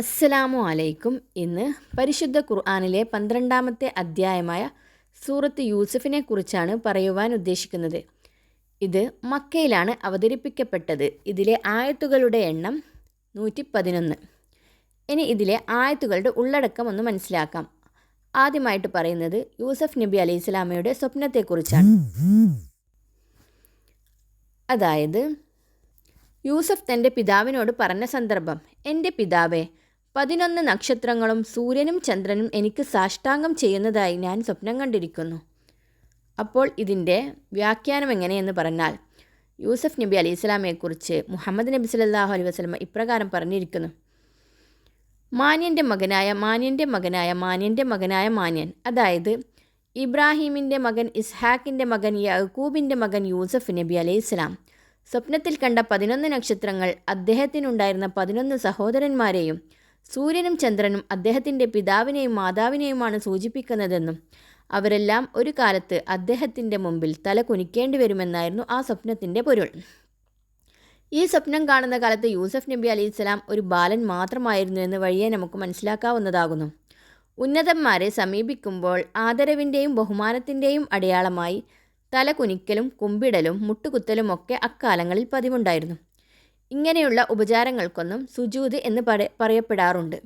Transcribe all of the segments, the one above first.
അസ്സലാമു അലൈക്കും. ഇന്ന് പരിശുദ്ധ ഖുർആാനിലെ പന്ത്രണ്ടാമത്തെ അധ്യായമായ സൂറത്ത് യൂസഫിനെ കുറിച്ചാണ് പറയുവാൻ ഉദ്ദേശിക്കുന്നത്. ഇത് മക്കയിലാണ് അവതരിപ്പിക്കപ്പെട്ടത്. ഇതിലെ ആയത്തുകളുടെ എണ്ണം നൂറ്റി പതിനൊന്ന് ഇനി ഇതിലെ ആയത്തുകളുടെ ഉള്ളടക്കം ഒന്ന് മനസ്സിലാക്കാം. ആദ്യമായിട്ട് പറയുന്നത് യൂസഫ് നബി അലൈഹി സ്വലാമയുടെ സ്വപ്നത്തെക്കുറിച്ചാണ്. അതായത് യൂസഫ് തന്റെ പിതാവിനോട് പറഞ്ഞ സന്ദർഭം എന്റെ പിതാവേ പതിനൊന്ന് നക്ഷത്രങ്ങളും സൂര്യനും ചന്ദ്രനും എനിക്ക് സാഷ്ടാംഗം ചെയ്യുന്നതായി ഞാൻ സ്വപ്നം കണ്ടിരിക്കുന്നു. അപ്പോൾ ഇതിന്റെ വ്യാഖ്യാനം എങ്ങനെയെന്ന് പറഞ്ഞാൽ യൂസഫ് നബി അലി ഇസ്ലാമയെക്കുറിച്ച് മുഹമ്മദ് നബി സല്ലാഹു അലൈഹി വസ്ലമ ഇപ്രകാരം പറഞ്ഞിരിക്കുന്നു. മാന്യന്റെ മകനായ മാന്യന്റെ മകനായ മാന്യന്റെ മകനായ മാന്യൻ അതായത് ഇബ്രാഹീമിന്റെ മകൻ ഇസ്ഹാക്കിന്റെ മകൻ യഹൂബിന്റെ മകൻ യൂസഫ് നബി അലൈഹി ഇസ്ലാം സ്വപ്നത്തിൽ കണ്ട പതിനൊന്ന് നക്ഷത്രങ്ങൾ അദ്ദേഹത്തിനുണ്ടായിരുന്ന പതിനൊന്ന് സഹോദരന്മാരെയും സൂര്യനും ചന്ദ്രനും അദ്ദേഹത്തിന്റെ പിതാവിനെയും മാതാവിനെയുമാണ് സൂചിപ്പിക്കുന്നതെന്നും അവരെല്ലാം ഒരു കാലത്ത് അദ്ദേഹത്തിന്റെ മുമ്പിൽ തല കുനിക്കേണ്ടി വരുമെന്നായിരുന്നു ആ സ്വപ്നത്തിന്റെ പൊരുൾ. ഈ സ്വപ്നം കാണുന്ന കാലത്ത് യൂസഫ് നബി അലി ഇസ്ലാം ഒരു ബാലൻ മാത്രമായിരുന്നു എന്ന് വഴിയെ നമുക്ക് മനസ്സിലാക്കാവുന്നതാകുന്നു. ഉന്നതന്മാരെ സമീപിക്കുമ്പോൾ ആദരവിന്റെയും ബഹുമാനത്തിന്റെയും അടയാളമായി തല കുനിക്കലും കുമ്പിടലും മുട്ടുകുത്തലും ഒക്കെ അക്കാലങ്ങളിൽ പതിവുണ്ടായിരുന്നു. ഇങ്ങനെയുള്ള ഉപചാരങ്ങൾക്കൊന്നും സുജൂത് എന്ന് പറ പറയപ്പെടാറുണ്ട്.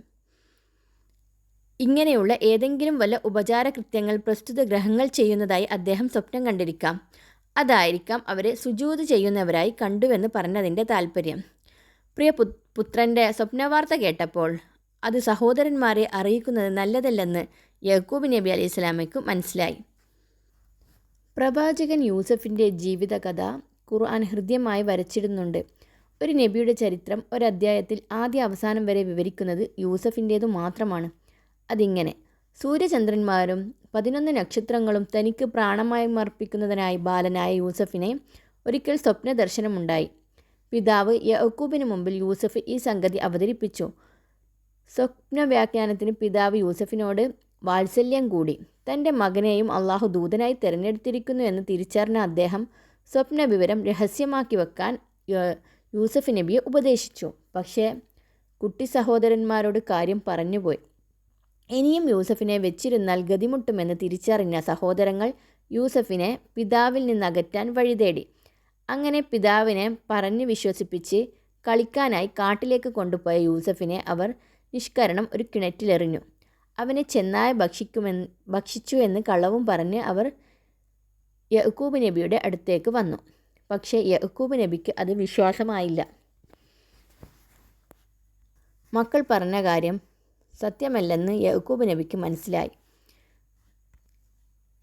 ഇങ്ങനെയുള്ള ഏതെങ്കിലും വല്ല ഉപചാര കൃത്യങ്ങൾ പ്രസ്തുത ഗ്രഹങ്ങൾ ചെയ്യുന്നതായി അദ്ദേഹം സ്വപ്നം കണ്ടിരിക്കാം. അതായിരിക്കാം അവരെ സുജൂത് ചെയ്യുന്നവരായി കണ്ടുവെന്ന് പറഞ്ഞതിന്റെ താല്പര്യം പ്രിയ പു പുത്രന്റെ സ്വപ്നവാർത്ത കേട്ടപ്പോൾ അത് സഹോദരന്മാരെ അറിയിക്കുന്നത് നല്ലതല്ലെന്ന് യഹൂബ് നബി അലൈഹി സ്വലാമയ്ക്ക് മനസ്സിലായി. പ്രവാചകൻ യൂസഫിന്റെ ജീവിതകഥ ഖുർആൻ ഹൃദ്യമായി വരച്ചിടുന്നുണ്ട്. ഒരു നബിയുടെ ചരിത്രം ഒരധ്യായത്തിൽ ആദ്യ അവസാനം വരെ വിവരിക്കുന്നത് യൂസഫിന്റേതു മാത്രമാണ്. അതിങ്ങനെ സൂര്യചന്ദ്രന്മാരും പതിനൊന്ന് നക്ഷത്രങ്ങളും തനിക്ക് പ്രാണമായി അർപ്പിക്കുന്നതിനായി ബാലനായ യൂസഫിനെ ഒരിക്കൽ സ്വപ്ന ദർശനമുണ്ടായി പിതാവ് യഹൂബിന് മുമ്പിൽ യൂസഫ് ഈ സംഗതി അവതരിപ്പിച്ചു. സ്വപ്ന വ്യാഖ്യാനത്തിന് പിതാവ് യൂസഫിനോട് വാത്സല്യം കൂടി. തന്റെ മകനെയും അള്ളാഹു ദൂതനായി തിരഞ്ഞെടുത്തിരിക്കുന്നു എന്ന് തിരിച്ചറിഞ്ഞ അദ്ദേഹം സ്വപ്ന വിവരം രഹസ്യമാക്കി വെക്കാൻ യൂസഫ് നബിയെ ഉപദേശിച്ചു. പക്ഷേ കുട്ടി സഹോദരന്മാരോട് കാര്യം പറഞ്ഞുപോയി. ഇനിയും യൂസഫിനെ വെച്ചിരുന്നാൽ ഗതിമുട്ടുമെന്ന് തിരിച്ചറിഞ്ഞ സഹോദരങ്ങൾ യൂസഫിനെ പിതാവിൽ നിന്ന് അകറ്റാൻ വഴിതേടി അങ്ങനെ പിതാവിനെ പറഞ്ഞു വിശ്വസിപ്പിച്ച് കളിക്കാനായി കാട്ടിലേക്ക് കൊണ്ടുപോയ യൂസഫിനെ അവർ നിഷ്കരണം ഒരു കിണറ്റിലെറിഞ്ഞു. അവനെ ചെന്നായ ഭക്ഷിക്കുമെന്ന് ഭക്ഷിച്ചു എന്ന് കള്ളവും പറഞ്ഞ് അവർ യഹൂബ് നബിയുടെ അടുത്തേക്ക് വന്നു. പക്ഷേ യഹൂബ് നബിക്ക് അത് വിശ്വാസമായില്ല. മക്കൾ പറഞ്ഞ കാര്യം സത്യമല്ലെന്ന് യഹൂബ് നബിക്ക് മനസ്സിലായി.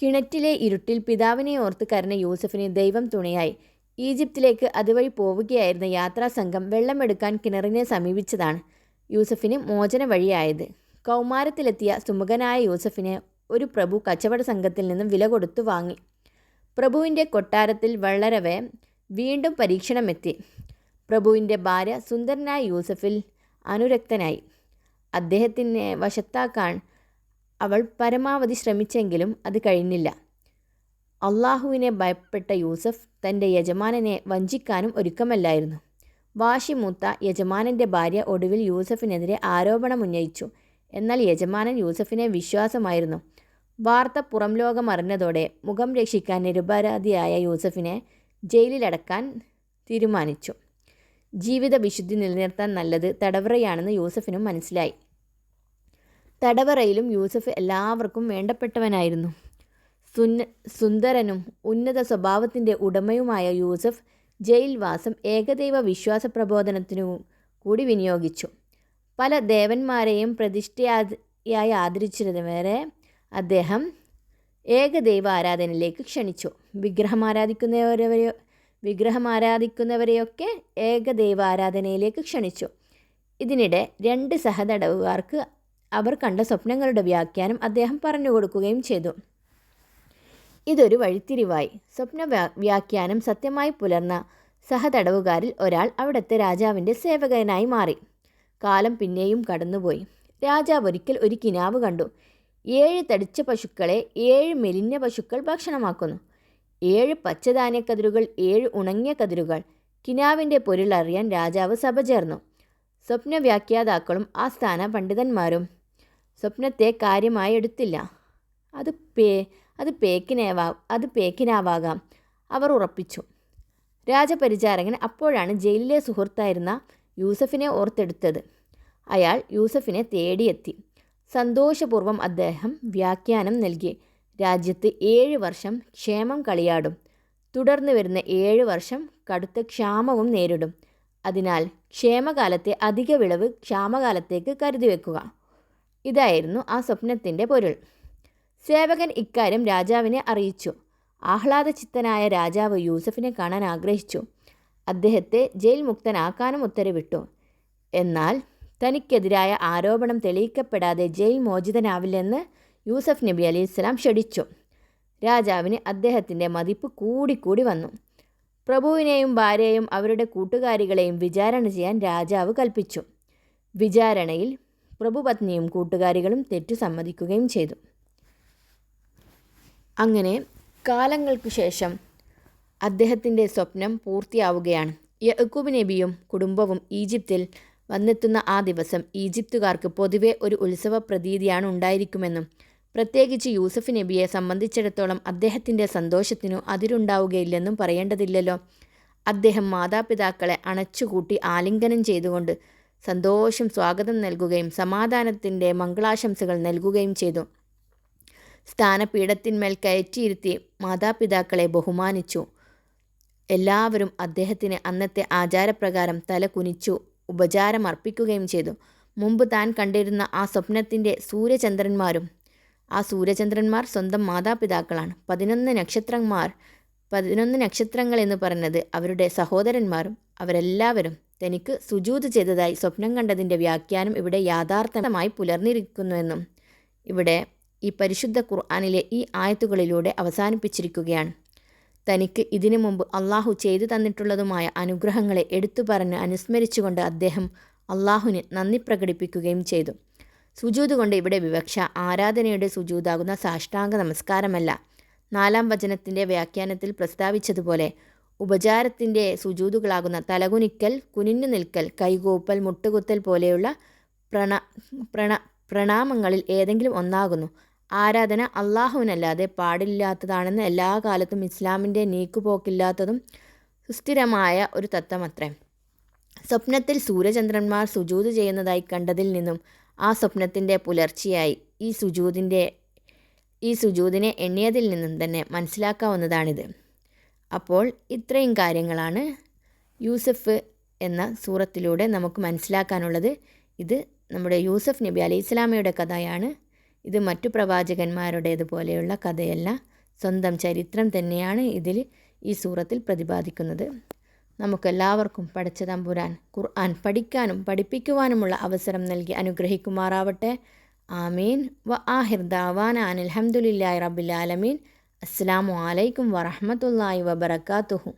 കിണറ്റിലെ ഇരുട്ടിൽ പിതാവിനെ ഓർത്ത് കരഞ്ഞ യൂസഫിന് ദൈവം തുണയായി. ഈജിപ്തിലേക്ക് അതുവഴി പോവുകയായിരുന്ന യാത്രാസംഘം വെള്ളമെടുക്കാൻ കിണറിനെ സമീപിച്ചതാണ് യൂസഫിന് മോചന വഴിയായത് കൗമാരത്തിലെത്തിയ സുമുഖനായ യൂസഫിനെ ഒരു പ്രഭു കച്ചവട സംഘത്തിൽ നിന്നും വില കൊടുത്തു വാങ്ങി. പ്രഭുവിന്റെ കൊട്ടാരത്തിൽ വളരവേ വീണ്ടും പരീക്ഷണമെത്തി. പ്രഭുവിന്റെ ഭാര്യ സുന്ദരനായ യൂസഫിൽ അനുരക്തനായി. അദ്ദേഹത്തിനെ വശത്താക്കാൻ അവൾ പരമാവധി ശ്രമിച്ചെങ്കിലും അത് കഴിഞ്ഞില്ല. അള്ളാഹുവിനെ ഭയപ്പെട്ട യൂസഫ് തന്റെ യജമാനനെ വഞ്ചിക്കാനും ഒരുക്കമല്ലായിരുന്നു. വാശിമൂത്ത യജമാനന്റെ ഭാര്യ ഒടുവിൽ യൂസഫിനെതിരെ ആരോപണമുന്നയിച്ചു. എന്നാൽ യജമാനൻ യൂസഫിനെ വിശ്വാസമായിരുന്നു. വാർത്ത പുറം ലോകം അറിഞ്ഞതോടെ മുഖം രക്ഷിക്കാൻ നിരപരാധിയായ യൂസഫിനെ ജയിലിലടക്കാൻ തീരുമാനിച്ചു. ജീവിത വിശുദ്ധി നിലനിർത്താൻ നല്ലത് തടവറയാണെന്ന് യൂസഫിനും മനസ്സിലായി. തടവറയിലും യൂസഫ് എല്ലാവർക്കും വേണ്ടപ്പെട്ടവനായിരുന്നു. സുന്ന സുന്ദരനും ഉന്നത സ്വഭാവത്തിന്റെ ഉടമയുമായ യൂസഫ് ജയിൽവാസം ഏകദൈവ വിശ്വാസ പ്രബോധനത്തിനു കൂടി വിനിയോഗിച്ചു. പല ദേവന്മാരെയും പ്രതിഷ്ഠയായി ആദരിച്ചിരുന്നവരെ അദ്ദേഹം ഏകദൈവ ആരാധനയിലേക്ക് ക്ഷണിച്ചു. വിഗ്രഹം ആരാധിക്കുന്നവരെയോ വിഗ്രഹം ആരാധിക്കുന്നവരെയൊക്കെ ഏകദൈവ ആരാധനയിലേക്ക് ക്ഷണിച്ചു. ഇതിനിടെ രണ്ട് സഹതടവുകാർക്ക് അവർ കണ്ട സ്വപ്നങ്ങളുടെ വ്യാഖ്യാനം അദ്ദേഹം പറഞ്ഞു കൊടുക്കുകയും ചെയ്തു. ഇതൊരു വഴിത്തിരിവായി. സ്വപ്ന വ്യാഖ്യാനം സത്യമായി പുലർന്ന സഹതടവുകാരിൽ ഒരാൾ അവിടുത്തെ രാജാവിന്റെ സേവകനായി മാറി. കാലം പിന്നെയും കടന്നുപോയി. രാജാവ് ഒരിക്കൽ ഒരു കിനാവ് കണ്ടു. ഏഴ് തടിച്ച പശുക്കളെ ഏഴ് മെലിഞ്ഞ പശുക്കൾ ഭക്ഷണമാക്കുന്നു. ഏഴ് പച്ചധാന്യക്കതിരുകൾ ഏഴ് ഉണങ്ങിയ കതിരുകൾ. കിനാവിന്റെ പൊരുളറിയാൻ രാജാവ് സഭ ചേർന്നു. സ്വപ്ന സ്വപ്നവ്യാഖ്യാതാക്കളും ആസ്ഥാന പണ്ഡിതന്മാരും സ്വപ്നത്തെ കാര്യമായി എടുത്തില്ല. അത് പേ അത് പേക്കിനേവാ അത് പേക്കിനാവാകാം അവർ ഉറപ്പിച്ചു. രാജപരിചാരകൻ അപ്പോഴാണ് ജയിലിലെ സുഹൃത്തായിരുന്ന യൂസഫിനെ ഓർത്തെടുത്തത്. അയാൾ യൂസഫിനെ തേടിയെത്തി. സന്തോഷപൂർവം അദ്ദേഹം വ്യാഖ്യാനം നൽകി. രാജ്യത്ത് ഏഴ് വർഷം ക്ഷേമം കളിയാടും. തുടർന്ന് വരുന്ന ഏഴ് വർഷം കടുത്ത ക്ഷാമവും നേരിടും. അതിനാൽ ക്ഷേമകാലത്തെ അധിക വിളവ് ക്ഷാമകാലത്തേക്ക് കരുതി വെക്കുക. ഇതായിരുന്നു ആ സ്വപ്നത്തിന്റെ പൊരുൾ. സേവകൻ ഇക്കാര്യം രാജാവിനെ അറിയിച്ചു. ആഹ്ലാദചിത്തനായ രാജാവ് യൂസഫിനെ കാണാൻ ആഗ്രഹിച്ചു. അദ്ദേഹത്തെ ജയിൽ മുക്തനാക്കാനും ഉത്തരവിട്ടു. എന്നാൽ തനിക്കെതിരായ ആരോപണം തെളിയിക്കപ്പെടാതെ ജയിൽ മോചിതനാവില്ലെന്ന് യൂസഫ് നബി അലി ഇസ്ലാം ക്ഷണിച്ചു. രാജാവിന് അദ്ദേഹത്തിന്റെ മതിപ്പ് കൂടിക്കൂടി വന്നു. പ്രഭുവിനെയും ഭാര്യയെയും അവരുടെ കൂട്ടുകാരികളെയും വിചാരണ ചെയ്യാൻ രാജാവ് കൽപ്പിച്ചു. വിചാരണയിൽ പ്രഭുപത്നിയും കൂട്ടുകാരികളും തെറ്റു സമ്മതിക്കുകയും ചെയ്തു. അങ്ങനെ കാലങ്ങൾക്ക് ശേഷം അദ്ദേഹത്തിന്റെ സ്വപ്നം പൂർത്തിയാവുകയാണ്. യക്കൂബ് നബിയും കുടുംബവും ഈജിപ്തിൽ വന്നെത്തുന്ന ആ ദിവസം ഈജിപ്തുകാർക്ക് പൊതുവെ ഒരു ഉത്സവ പ്രതീതിയാണ് ഉണ്ടായിരിക്കുമെന്നും പ്രത്യേകിച്ച് യൂസഫ് നബിയെ സംബന്ധിച്ചിടത്തോളം അദ്ദേഹത്തിന്റെ സന്തോഷത്തിനു അതിരുണ്ടാവുകയില്ലെന്നും പറയേണ്ടതില്ലല്ലോ. അദ്ദേഹം മാതാപിതാക്കളെ അണച്ചുകൂട്ടി ആലിംഗനം ചെയ്തുകൊണ്ട് സന്തോഷം സ്വാഗതം നൽകുകയും സമാധാനത്തിന്റെ മംഗളാശംസകൾ നൽകുകയും ചെയ്തു. സ്ഥാനപീഠത്തിന്മേൽ കയറ്റിയിരുത്തി മാതാപിതാക്കളെ ബഹുമാനിച്ചു. എല്ലാവരും അദ്ദേഹത്തിന് അന്നത്തെ ആചാരപ്രകാരം തല കുനിച്ചു ഉപചാരം അർപ്പിക്കുകയും ചെയ്തു. മുമ്പ് താൻ കണ്ടിരുന്ന ആ സ്വപ്നത്തിന്റെ സൂര്യചന്ദ്രന്മാരും ആ സൂര്യചന്ദ്രന്മാർ സ്വന്തം മാതാപിതാക്കളാണ്. പതിനൊന്ന് നക്ഷത്രന്മാർ പതിനൊന്ന് നക്ഷത്രങ്ങൾ എന്ന് പറഞ്ഞത് അവരുടെ സഹോദരന്മാരും അവരെല്ലാവരും തനിക്ക് സുജൂത് ചെയ്തതായി സ്വപ്നം കണ്ടതിന്റെ വ്യാഖ്യാനം ഇവിടെ യാഥാർത്ഥമായി പുലർന്നിരിക്കുന്നുവെന്നും ഇവിടെ ഈ പരിശുദ്ധ ഖുർആാനിലെ ഈ ആയത്തുകളിലൂടെ അവസാനിപ്പിച്ചിരിക്കുകയാണ്. തനിക്ക് ഇതിനു മുമ്പ് അള്ളാഹു ചെയ്തു തന്നിട്ടുള്ളതുമായ അനുഗ്രഹങ്ങളെ എടുത്തു പറഞ്ഞ് അനുസ്മരിച്ചുകൊണ്ട് അദ്ദേഹം അള്ളാഹുവിന് നന്ദി പ്രകടിപ്പിക്കുകയും ചെയ്തു. സുജൂത് കൊണ്ട് ഇവിടെ വിവക്ഷ ആരാധനയുടെ സുജൂതാകുന്ന സാഷ്ടാംഗ നമസ്കാരമല്ല. നാലാം വചനത്തിന്റെ വ്യാഖ്യാനത്തിൽ പ്രസ്താവിച്ചതുപോലെ ഉപചാരത്തിന്റെ സുജൂതുകളാകുന്ന തലകുനിക്കൽ കുനിഞ്ഞു നിൽക്കൽ കൈകൂപ്പൽ മുട്ടുകുത്തൽ പോലെയുള്ള പ്രണ പ്രണ പ്രണാമങ്ങളിൽ ഏതെങ്കിലും ഒന്നാകുന്നു. ആരാധന അള്ളാഹുവിനല്ലാതെ പാടില്ലാത്തതാണെന്ന് എല്ലാ കാലത്തും ഇസ്ലാമിന്റെ നീക്കുപോക്കില്ലാത്തതും സുസ്ഥിരമായ ഒരു തത്വമത്രേ. സ്വപ്നത്തിൽ സൂര്യചന്ദ്രന്മാർ സുജൂത് ചെയ്യുന്നതായി കണ്ടതിൽ നിന്നും ആ സ്വപ്നത്തിന്റെ പുലർച്ചയായി ഈ സുജൂതിന്റെ ഈ സുജൂതിനെ എണ്ണിയതിൽ നിന്നും തന്നെ മനസ്സിലാക്കാവുന്നതാണിത്. അപ്പോൾ ഇത്രയും കാര്യങ്ങളാണ് യൂസഫ് എന്ന സൂറത്തിലൂടെ നമുക്ക് മനസ്സിലാക്കാനുള്ളത്. ഇത് നമ്മുടെ യൂസഫ് നബി അലൈഹി ഇസ്ലാമയുടെ കഥയാണ്. ഇത് മറ്റു പ്രവാചകന്മാരുടേതുപോലെയുള്ള കഥയല്ല. സ്വന്തം ചരിത്രം തന്നെയാണ് ഇതിൽ ഈ സൂറത്തിൽ പ്രതിപാദിക്കുന്നത്. നമുക്കെല്ലാവർക്കും പഠിച്ച തമ്പുരാൻ ഖുർആൻ പഠിക്കാനും പഠിപ്പിക്കുവാനുമുള്ള അവസരം നൽകി അനുഗ്രഹിക്കുമാറാവട്ടെ. ആമീൻ. വ ആഹിർ ദാവാന അനിൽഹമുല്ലാ റബ്ബിൽ ആലമീൻ. അസ്സാം വലൈക്കും വറഹമത്തല്ലാ വബർക്കാത്തുഹു